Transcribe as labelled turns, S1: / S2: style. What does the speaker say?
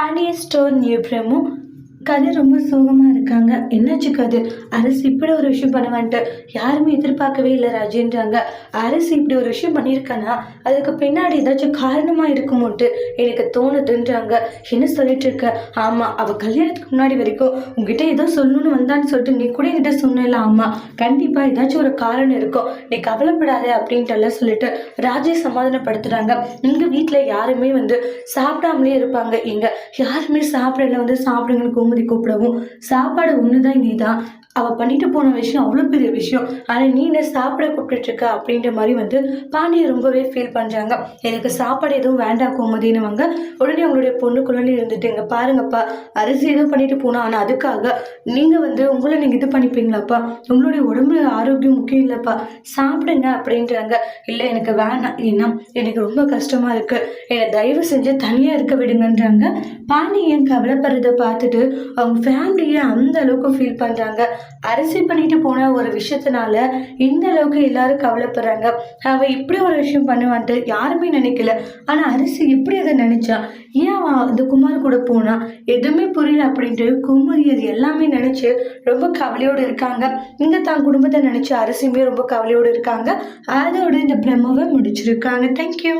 S1: పానీయ store new నియబ్రము கதிர் ரொம்ப சோகமாக இருக்காங்க. என்னாச்சு கதிர்? அரசு இப்படி ஒரு விஷயம் பண்ணுவான்ட்டு யாருமே எதிர்பார்க்கவே இல்லை ராஜேன்றாங்க. அரசு இப்படி ஒரு விஷயம் பண்ணியிருக்கானா? அதுக்கு பின்னாடி ஏதாச்சும் காரணமாக இருக்குமோட்டு எனக்கு தோணுதுன்றாங்க. என்ன சொல்லிட்டு இருக்க? ஆமாம் அவள் கல்யாணத்துக்கு முன்னாடி வரைக்கும் உங்ககிட்ட ஏதோ சொல்லணும்னு வந்தான்னு சொல்லிட்டு நீ கூட என்கிட்ட சொன்னல ஆமாம் கண்டிப்பாக ஏதாச்சும் ஒரு காரணம் இருக்கும். நீ கவலைப்படாத அப்படின்ட்டு எல்லாம் சொல்லிட்டு ராஜே சமாதானப்படுத்துகிறாங்க எங்கள் வீட்டில் யாருமே வந்து சாப்பிடாமலே இருப்பாங்க. இங்கே யாருமே சாப்பிடல வந்து சாப்பிடுங்கன்னு கோமதி கூப்பிடவும் சாப்பாடு ஒன்று தான் நீ தான் அவள் பண்ணிட்டு போன விஷயம் அவ்வளோ பெரிய விஷயம். ஆனால் நீ என்ன சாப்பிட கூப்பிட்டுருக்க அப்படின்ற மாதிரி வந்து பாண்டியை ரொம்பவே ஃபீல் பண்ணுறாங்க எனக்கு சாப்பாடு எதுவும் வேண்டாம் கோமதினுவாங்க உடனே அவங்களுடைய பொண்ணுக்குள்ளே இருந்துட்டு இங்கே பாருங்கப்பா அரிசி எதுவும் பண்ணிட்டு போனோம் ஆனால் அதுக்காக நீங்கள் வந்து உங்களை நீங்கள் இது பண்ணிப்பீங்களாப்பா? உங்களுடைய உடம்பு ஆரோக்கியம் முக்கியம் இல்லைப்பா. சாப்பிடுங்க அப்படின்றாங்க. இல்லை எனக்கு வேணாம். ஏன்னா எனக்கு ரொம்ப கஷ்டமாக இருக்குது என்னை தயவு செஞ்சு தனியாக இருக்க விடுங்கன்றாங்க. பாண்டியன் கவலைப்படுறதை பார்த்துட்டு அவங்க ஃபேமிலியை அந்த அளவுக்கு ஃபீல் பண்ணுறாங்க அரிசி பண்ணிட்டு போன ஒரு விஷயத்தினால இந்த அளவுக்கு எல்லாரும் கவலைப்படுறாங்க. அவள் இப்படி ஒரு விஷயம் பண்ணுவான்ட்டு யாருமே நினைக்கல. ஆனால் அரிசி எப்படி அதை நினைச்சா? ஏன் அவன் அந்த குமார் கூட போனா? எதுவுமே புரியல அப்படின்ட்டு குமரி அது எல்லாமே நினைச்சு ரொம்ப கவலையோடு இருக்காங்க. இங்க தான் குடும்பத்தை நினைச்சு அரிசியுமே ரொம்ப கவலையோடு இருக்காங்க. அதோட இந்த பிரம்மவை முடிச்சிருக்காங்க. தேங்க்யூ